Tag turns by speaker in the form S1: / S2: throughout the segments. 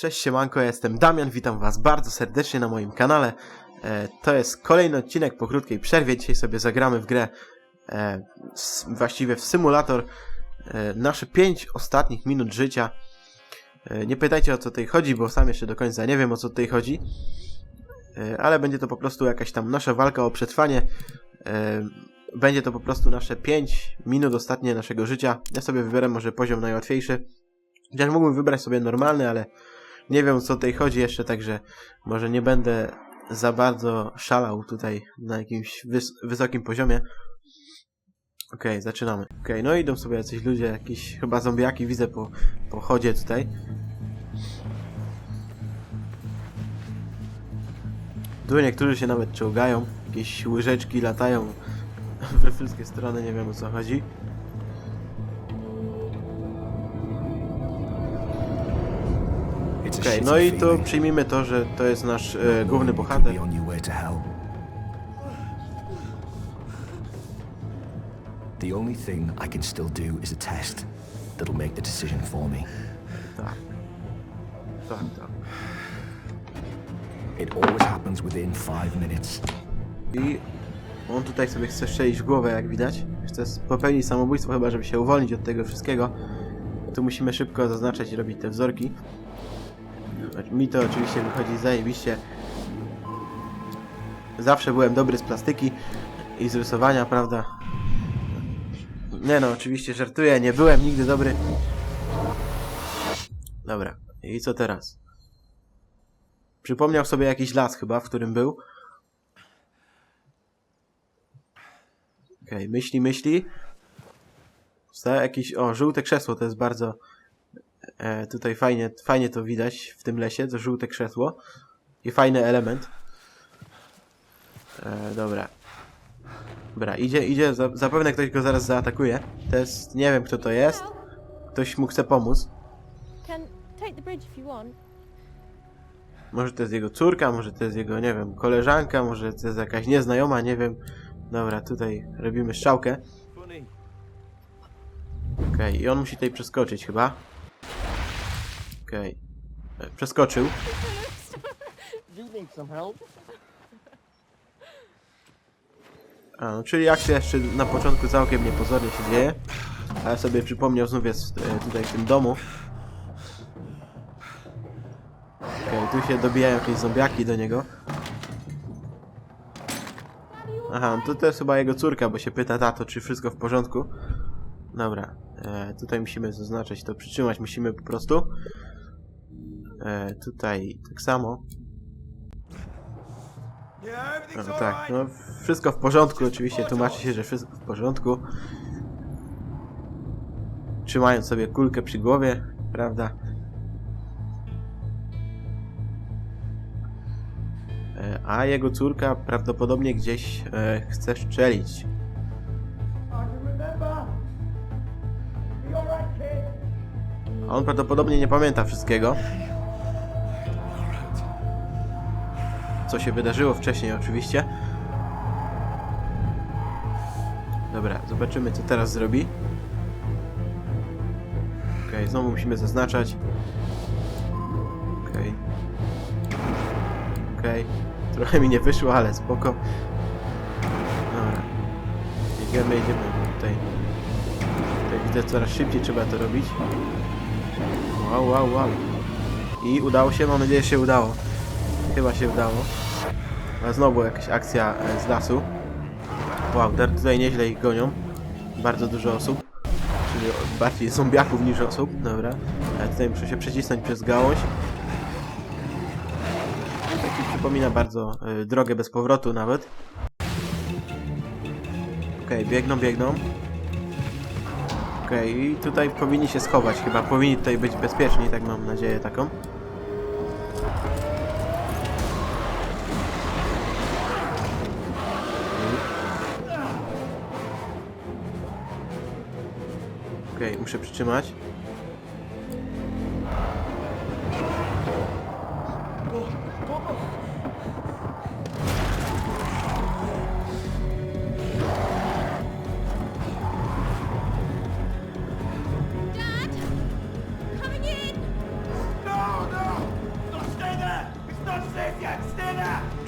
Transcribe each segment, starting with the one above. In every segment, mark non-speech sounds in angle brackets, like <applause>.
S1: Cześć siemanko, jestem Damian, witam was bardzo serdecznie na moim kanale. E, to jest kolejny odcinek po krótkiej przerwie, dzisiaj sobie zagramy w grę, e, s, właściwie w symulator, e, nasze 5 ostatnich minut życia. E, nie pytajcie o co tutaj chodzi, bo sam jeszcze do końca nie wiem o co tutaj chodzi. E, ale będzie to po prostu jakaś tam nasza walka o przetrwanie. E, będzie to po prostu nasze 5 minut ostatnie naszego życia. Ja sobie wybiorę może poziom najłatwiejszy. Chociaż mógłbym wybrać sobie normalny, ale nie wiem co tutaj chodzi jeszcze, także może nie będę za bardzo szalał tutaj na jakimś wys wysokim poziomie. Okej, zaczynamy. Okej, no idą sobie jacyś ludzie, jakieś chyba zombiaki widzę po, po chodzie tutaj. Tu niektórzy się nawet czołgają, jakieś łyżeczki latają <laughs> we wszystkie strony, nie wiem o co chodzi. Okej, no i to przyjmijmy to, że to jest nasz e, główny bohater.
S2: be on your way to hell. The only thing I can still do is a test that'll make the decision for me.
S1: Tak. Tak, tak.
S2: It always happens within five minutes.
S1: I on tutaj sobie chce strzelić w głowę, jak widać. Chce popełnić samobójstwo chyba, żeby się uwolnić od tego wszystkiego. Tu musimy szybko zaznaczać i robić te wzorki. Mi to oczywiście wychodzi zajebiście. Zawsze byłem dobry z plastyki i z rysowania, prawda? Nie no, oczywiście żartuję, nie byłem nigdy dobry. Dobra, i co teraz? Przypomniał sobie jakiś las chyba, w którym był. Okej, myśli, myśli. Zostało jakieś... O, żółte krzesło to jest bardzo... E, tutaj fajnie, fajnie to widać w tym lesie, to żółte krzesło. I fajny element. E, dobra. Dobra, idzie, idzie, za, zapewne ktoś go zaraz zaatakuje. To jest, nie wiem kto to jest. Ktoś mu chce pomóc. Może to jest jego córka, może to jest jego, nie wiem, koleżanka, może to jest jakaś nieznajoma, nie wiem. Dobra, tutaj robimy strzałkę. Okej, i on musi tutaj przeskoczyć chyba. Okej. E, Przeskoczył. A, no, czyli akcja jeszcze na początku całkiem niepozornie się dzieje. Ale sobie przypomniał, znów jest e, tutaj w tym domu. Okej, tu się dobijają jakieś zombiaki do niego. Aha, no to, jest chyba jego córka, bo się pyta tato, czy wszystko w porządku. Dobra, e, tutaj musimy zaznaczać to, przytrzymać musimy po prostu. E, tutaj tak samo. No tak, no wszystko w porządku, oczywiście tłumaczy się, że wszystko w porządku. Trzymając sobie kulkę przy głowie, prawda? E, A jego córka prawdopodobnie gdzieś e, chce strzelić. On prawdopodobnie nie pamięta wszystkiego. Co się wydarzyło wcześniej oczywiście. Dobra, zobaczymy co teraz zrobi. Okej, znowu musimy zaznaczać. Okej. Okej. Trochę mi nie wyszło, ale spoko. Dobra. Jedziemy, jedziemy tutaj. Tutaj widzę coraz szybciej trzeba to robić. Wow, wow, wow. I udało się, mam nadzieję, że się udało. Chyba się udało. A znowu jakaś akcja e, z lasu. Wow, tutaj nieźle ich gonią. Bardzo dużo osób. Czyli bardziej zombiaków niż osób. Dobra. Ale tutaj muszę się przecisnąć przez gałąź. Taki przypomina bardzo e, drogę bez powrotu nawet. Okej, biegną, biegną. Okej, i tutaj powinni się schować chyba. Powinni tutaj być bezpieczni, tak mam nadzieję taką. muszę przytrzymać.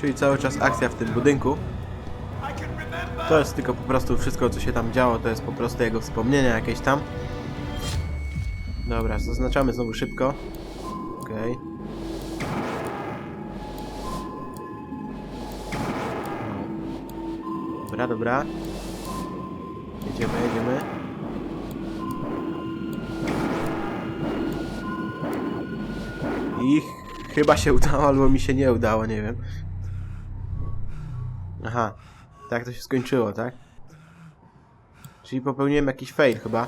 S1: Czyli cały czas akcja w tym budynku. To jest tylko po prostu wszystko, co się tam działo, to jest po prostu jego wspomnienia jakieś tam. Dobra, zaznaczamy znowu szybko. Okej. Dobra, dobra. Jedziemy, jedziemy. I chyba się udało, albo mi się nie udało, nie wiem. Aha, tak to się skończyło, tak? Czyli popełniłem jakiś fail chyba.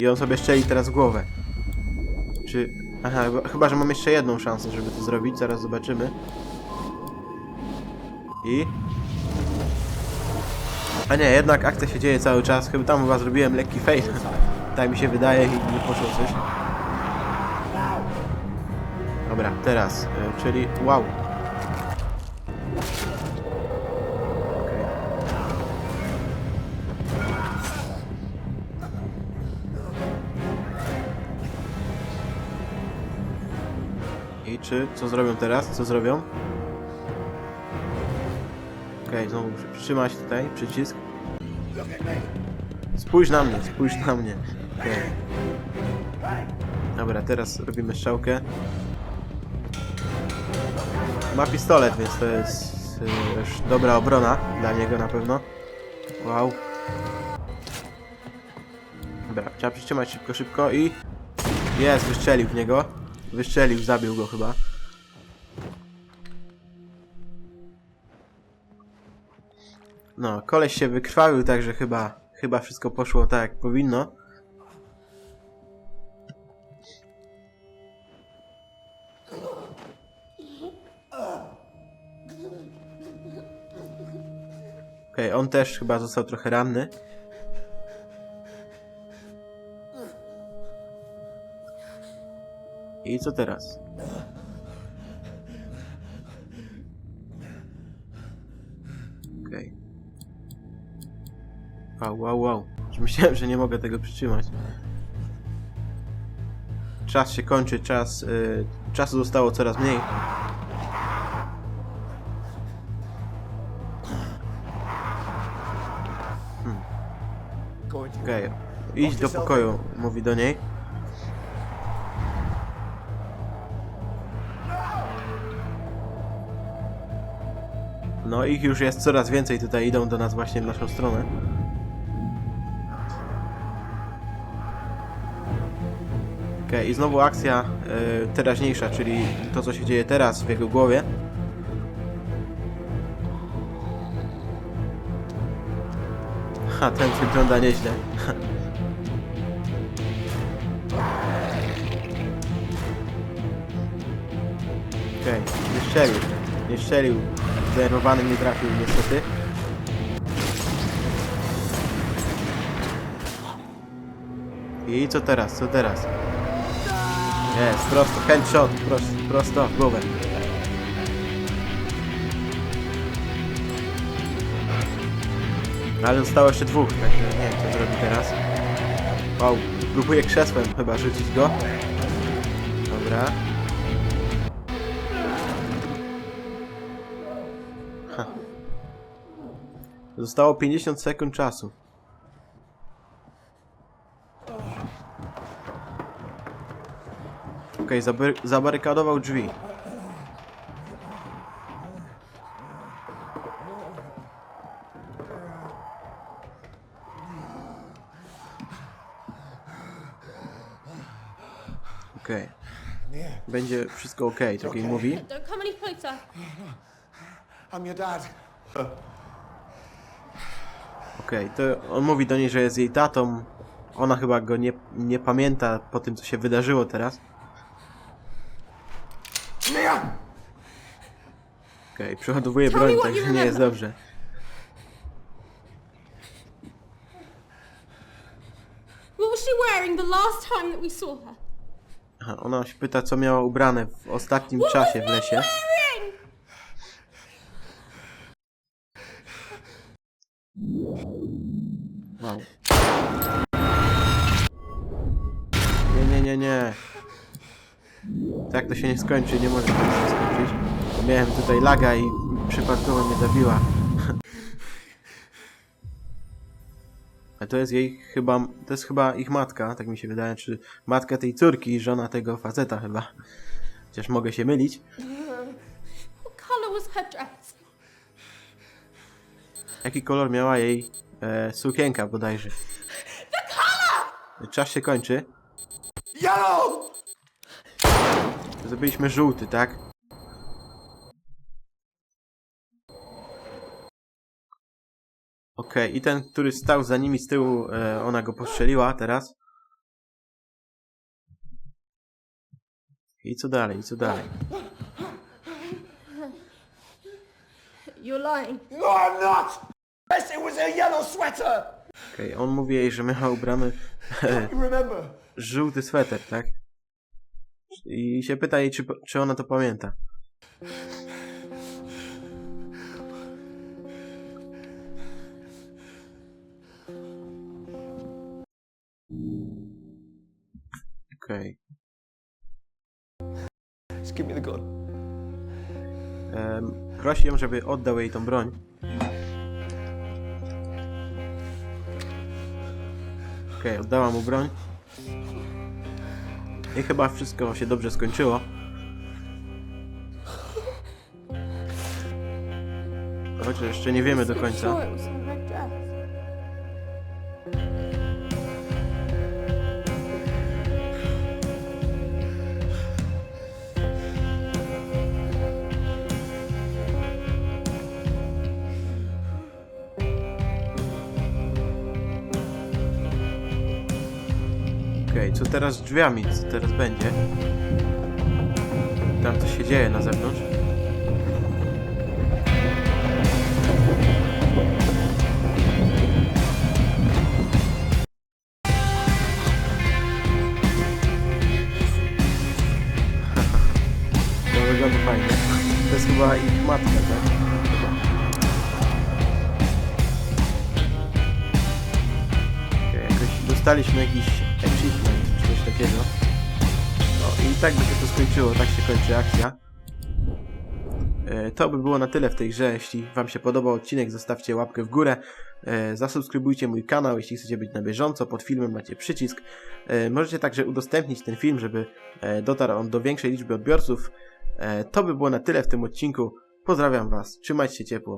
S1: I on sobie strzeli teraz głowę. Czy... Aha, chyba, że mam jeszcze jedną szansę, żeby to zrobić. Zaraz zobaczymy. I... A nie, jednak akcja się dzieje cały czas. Chyba tam chyba zrobiłem lekki fail. <laughs> tak mi się wydaje i nie poszło coś. Dobra, teraz, y, czyli... Wow. Czy... Co zrobią teraz? Co zrobią? Okej, znowu muszę przytrzymać tutaj przycisk. Spójrz na mnie, spójrz na mnie. Okej. Dobra, teraz robimy strzałkę. Ma pistolet, więc to jest y, już dobra obrona dla niego na pewno. Wow. Dobra, trzeba przytrzymać szybko, szybko i... Jest, wystrzelił w niego. Wystrzelił, zabił go chyba. No, koleś się wykrwawił, także chyba, chyba wszystko poszło tak jak powinno. Okej, on też chyba został trochę ranny. I co teraz? Okej. Wow, wow, wow. Już myślałem, że nie mogę tego przytrzymać. Czas się kończy, czas... Y, czasu zostało coraz mniej.
S2: To
S1: Okej. Idź do pokoju, mówi do niej. No ich już jest coraz więcej, tutaj idą do nas właśnie w naszą stronę. Okej, i znowu akcja y, teraźniejsza, czyli to co się dzieje teraz w jego głowie. Ha, ten wygląda nieźle. <laughs> Okej, nie strzelił. Nie strzelił. Zdenerwowany nie trafił niestety. I co teraz? Co teraz? Jest, prosto, headshot, prosto, prosto w głowę. No ale zostało jeszcze dwóch, także nie wiem co zrobi teraz. Wow, próbuję krzesłem chyba rzucić go. Dobra. Ha. Zostało 50 sekund czasu. Okej, okay, zabarykadował drzwi. Okej. Będzie wszystko okej, tak jak mówi.
S3: I'm your dad.
S1: Okej, to on mówi do niej, że jest jej tatą. Ona chyba go nie, nie pamięta po tym, co się wydarzyło teraz.
S3: Mia!
S1: Okej, przeładowuje
S4: Tell me
S1: broń,
S4: what you
S1: także nie jest
S4: remember.
S1: dobrze.
S4: What was she wearing the last time that we saw her?
S1: Aha, ona się pyta, co miała ubrane w ostatnim czasie w lesie. Tak to się nie skończy, nie może tak się skończyć. Miałem tutaj laga i przypadkowo mnie zabiła. A to jest jej chyba, to jest chyba ich matka, tak mi się wydaje, czy matka tej córki i żona tego faceta chyba. Chociaż mogę się mylić. Jaki kolor miała jej e, sukienka bodajże? Czas się kończy.
S3: Yellow!
S1: Zrobiliśmy żółty, tak? Okej, i ten, który stał za nimi z tyłu, e, ona go postrzeliła teraz. I co dalej, i co dalej?
S4: You're lying.
S3: No, I'm not! Yes, it was a yellow sweater!
S1: Okej, on mówi jej, że miała ubrany <laughs>
S3: remember?
S1: żółty sweter, tak? I się pyta jej, czy, czy ona to pamięta. Okej.
S3: Just give me the gun.
S1: Em, prosi ją, żeby oddał jej tą broń. Okej, oddała mu broń. I chyba wszystko się dobrze skończyło. Chociaż jeszcze nie wiemy do końca. Teraz drzwiami? Co teraz będzie? Tam coś się dzieje na zewnątrz. To wygląda fajnie. To jest chyba ich matka, tak? Okej, jakoś dostaliśmy jakiś achievement takiego. No i tak by się to skończyło, tak się kończy akcja. E, To by było na tyle w tej grze. Jeśli Wam się podobał odcinek, zostawcie łapkę w górę. E, Zasubskrybujcie mój kanał, jeśli chcecie być na bieżąco. Pod filmem macie przycisk. E, Możecie także udostępnić ten film, żeby dotarł on do większej liczby odbiorców. To by było na tyle w tym odcinku. Pozdrawiam Was, trzymajcie się ciepło.